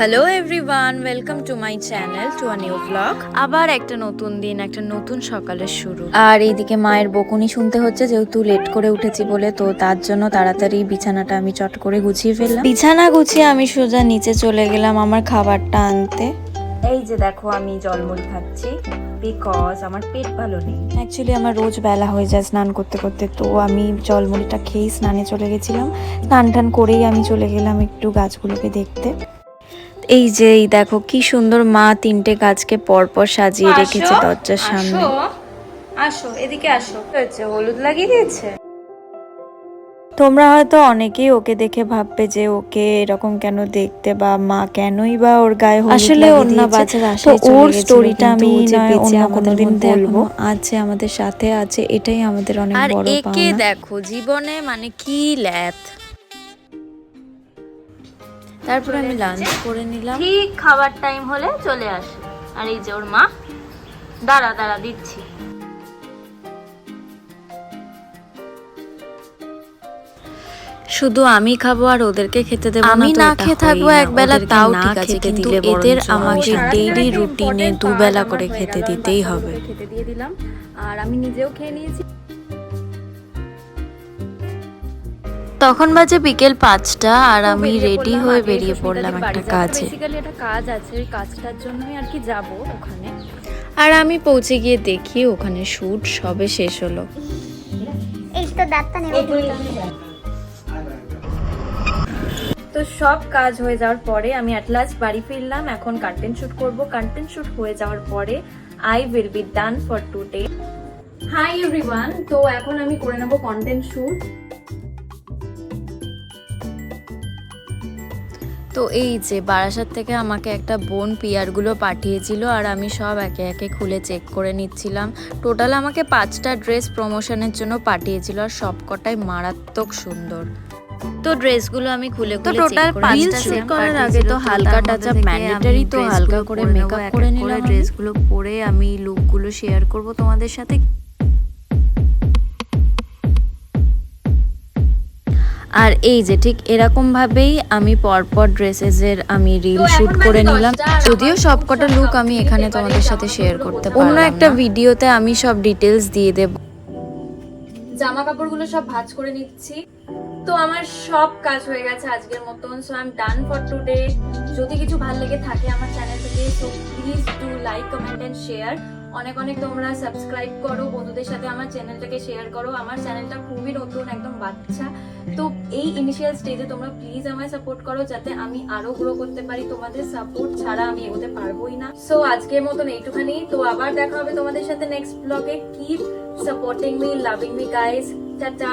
Hello everyone welcome to my channel to a new vlog আবার একটা নতুন দিন একটা নতুন সকালের শুরু। আর এইদিকে মায়ের বকুনি শুনতে হচ্ছে যেহেতু লেট করে উঠেছি বলে তো তার জন্য তাড়াতাড়ি বিছানাটা আমি চট করে গুছিয়ে ফেললাম। বিছানা গুছিয়ে আমি সোজা নিচে চলে গেলাম আমার খাবারটা আনতে। এই যে দেখো আমি জলমুড়ি খাচ্ছি বিকজ আমার পেট ভালো নেই। অ্যাকচুয়ালি আমার রোজ বেলা হয়ে যায় স্নান করতে করতে তো আমি জলমুড়িটা খেয়েই স্নানে চলে গেছিলাম। স্নান টান করেই আমি চলে গেলাম একটু গাছগুলোকে দেখতে। এই যে এই দেখো কি সুন্দর মা তিনটে গাছকে পরপর সাজিয়ে রেখেছে দরজার সামনে। আসো এদিকে আসো। হয়েছে? হলুদ লাগিয়ে দিয়েছে? তোমরা হয়তো অনেকেই ওকে দেখে ভাববে যে ওকে এরকম কেন দেখতে বা মা কেনই বা ওর গায়ে হলুদ আসলে না দিয়েছে। তো ওর স্টোরিটা আমি নয় অন্য আমাদের কোনোদিন বলব। আছে আমাদের সাথে আছে এটাই আমাদের অনেক আর বড় একে দেখো জীবনে মানে কি ল্যাথ? তারপরে আমি লাঞ্চ করে নিলাম। ঠিক খাবার টাইম হলে চলে আসে। আর এই যে ওর মা দাঁড়া দাঁড়া দিচ্ছি। শুধু আমি খাব আর ওদেরকে খেতে দেবো আমি না খেয়ে থাকব না। একবেলা তাও ঠিক আছে, খেতে কিন্তু দিলে এদের আমাকে ডেইলি রুটিনে দুবেলা করে খেতে দিতেই হবে। খেতে দিয়ে দিলাম আর আমি নিজেও খেয়ে নিয়েছি। তখন বাজে বিকেল পাঁচটা আর আমি রেডি হয়ে বেরিয়ে পড়লাম একটা কাজে। একটা কাজ আছে ওই কাজটার জন্যই আর কি যাব ওখানে। আর আমি পৌঁছে গিয়ে দেখি ওখানে শুট সবে শেষ হলো। তো সব কাজ হয়ে যাওয়ার পরে আমি অ্যাট লাস্ট বাড়ি ফিরলাম এখন কন্টেন্ট শুট করব। কন্টেন্ট শুট হয়ে যাওয়ার পরে I will be done for today hi everyone তো এখন আমি করে নেব কন্টেন্ট শুট তো এই যে বারাসাত থেকে আমাকে একটা বোন পিয়ারগুলো পাঠিয়েছিল আর আমি সব একে একে খুলে চেক করে নিচ্ছিলাম। টোটাল আমাকে পাঁচটা ড্রেস প্রমোশনের জন্য পাঠিয়েছিল আর সব কটাই মারাত্মক সুন্দর। তো ড্রেসগুলো আমি খুলে তো total পাঁচটা set করার আগে তো হালকা টাচ আপ ম্যান্ডেটরি তো হালকা করে মেকআপ করে নিলাম। ড্রেসগুলো পরে আমি লুকগুলো শেয়ার করব তোমাদের সাথে। আর এই যে ঠিক এরকম ভাবেই আমি পরপর ড্রেসেসের আমি রিল শুট করে নিলাম। যদিও সবকটা লুক আমি এখানে তোমাদের সাথে শেয়ার করতে পারলাম অন্য একটা ভিডিওতে আমি সব ডিটেলস দিয়ে দেব। জামা কাপড়গুলো সব ভাঁজ করে নিচ্ছি। তো আমার সব কাজ হয়ে গেছে আজকের মতন so I am done for today যদি কিছু ভালো লেগে থাকে আমার চ্যানেল থেকে so please do like comment and share অনেক অনেক তোমরা সাবস্ক্রাইব করো, বন্ধুদের সাথে আমার চ্যানেলটাকে শেয়ার করো। আমার চ্যানেলটা খুবই নতুন, একদম বাচ্চা। তো এই ইনিশিয়াল স্টেজে তোমরা প্লিজ আমায় সাপোর্ট করো যাতে আমি আরও গ্রো করতে পারি। তোমাদের সাপোর্ট ছাড়া আমি এগোতে পারবোই না। সো আজকের মতন এইটুখানি। তো আবার দেখা হবে তোমাদের সাথে নেক্সট ব্লগে keep supporting me loving me guys tata